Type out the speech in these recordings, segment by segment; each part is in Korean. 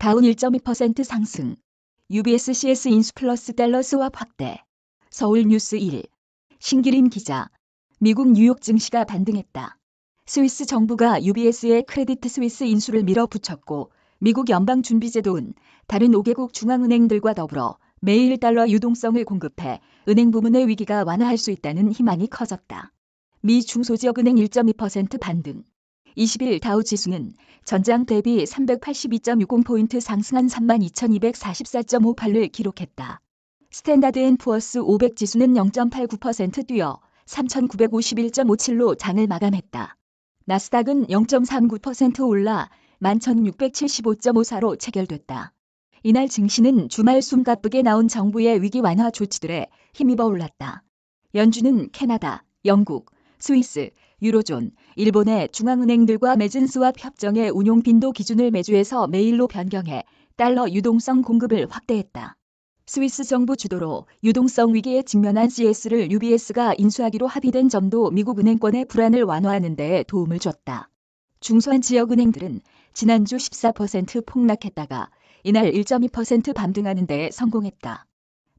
다운 1.2% 상승. UBS CS 인수 플러스 달러 스왑 확대. 서울 뉴스 1. 신기림 기자. 미국 뉴욕 증시가 반등했다. 스위스 정부가 UBS의 크레디트 스위스 인수를 밀어붙였고 미국 연방준비제도는 다른 5개국 중앙은행들과 더불어 매일 달러 유동성을 공급해 은행 부문의 위기가 완화할 수 있다는 희망이 커졌다. 미 중소지역은행 1.2% 반등. 20일 다우 지수는 전장 대비 382.60포인트 상승한 32,244.58를 기록했다. 스탠다드 앤 푸어스 500 지수는 0.89% 뛰어 3,951.57로 장을 마감했다. 나스닥은 0.39% 올라 11,675.54로 체결됐다. 이날 증시는 주말 숨가쁘게 나온 정부의 위기 완화 조치들에 힘입어 올랐다. 연준은 캐나다, 영국, 스위스, 유로존, 일본의 중앙은행들과 맺은 스왑 협정의 운용 빈도 기준을 매주에서 매일로 변경해 달러 유동성 공급을 확대했다. 스위스 정부 주도로 유동성 위기에 직면한 CS를 UBS가 인수하기로 합의된 점도 미국 은행권의 불안을 완화하는 데 도움을 줬다. 중소한 지역 은행들은 지난주 14% 폭락했다가 이날 1.2% 반등하는 데 성공했다.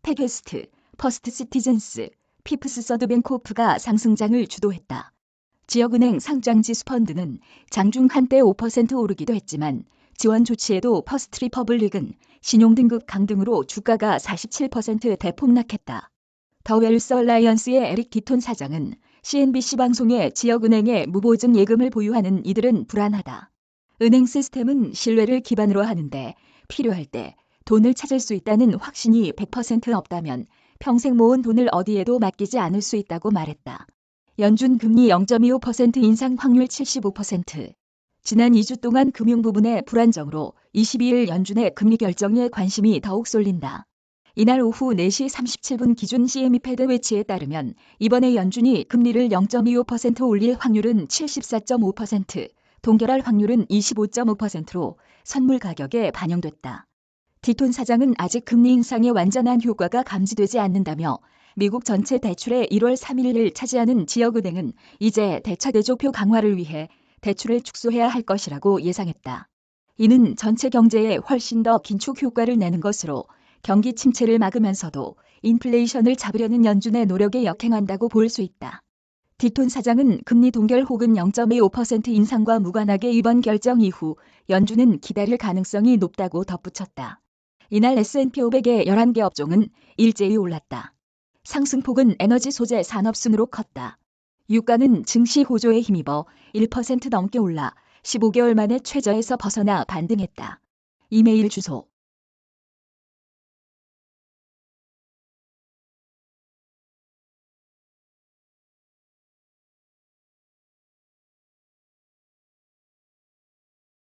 페게스트, 퍼스트 시티즌스, 피프스 서드뱅코프가 상승장을 주도했다. 지역은행 상장지수 펀드는 장중 한때 5% 오르기도 했지만 지원 조치에도 퍼스트 리 퍼블릭은 신용등급 강등으로 주가가 47% 대폭락했다. 더 웰스 얼라이언스의 에릭 디톤 사장은 CNBC 방송에 지역은행에 무보증 예금을 보유하는 이들은 불안하다. 은행 시스템은 신뢰를 기반으로 하는데 필요할 때 돈을 찾을 수 있다는 확신이 100% 없다면 평생 모은 돈을 어디에도 맡기지 않을 수 있다고 말했다. 연준 금리 0.25% 인상 확률 75%. 지난 2주 동안 금융 부분의 불안정으로 22일 연준의 금리 결정에 관심이 더욱 쏠린다. 이날 오후 4시 37분 기준 CME 패드 외치에 따르면 이번에 연준이 금리를 0.25% 올릴 확률은 74.5%, 동결할 확률은 25.5%로 선물 가격에 반영됐다. 디톤 사장은 아직 금리 인상의 완전한 효과가 감지되지 않는다며 미국 전체 대출의 1월 3일을 차지하는 지역은행은 이제 대차 대조표 강화를 위해 대출을 축소해야 할 것이라고 예상했다. 이는 전체 경제에 훨씬 더 긴축 효과를 내는 것으로 경기 침체를 막으면서도 인플레이션을 잡으려는 연준의 노력에 역행한다고 볼 수 있다. 디톤 사장은 금리 동결 혹은 0.25% 인상과 무관하게 이번 결정 이후 연준은 기다릴 가능성이 높다고 덧붙였다. 이날 S&P 500의 11개 업종은 일제히 올랐다. 상승폭은 에너지 소재 산업 순으로 컸다. 유가는 증시 호조에 힘입어 1% 넘게 올라 15개월 만에 최저에서 벗어나 반등했다. 이메일 주소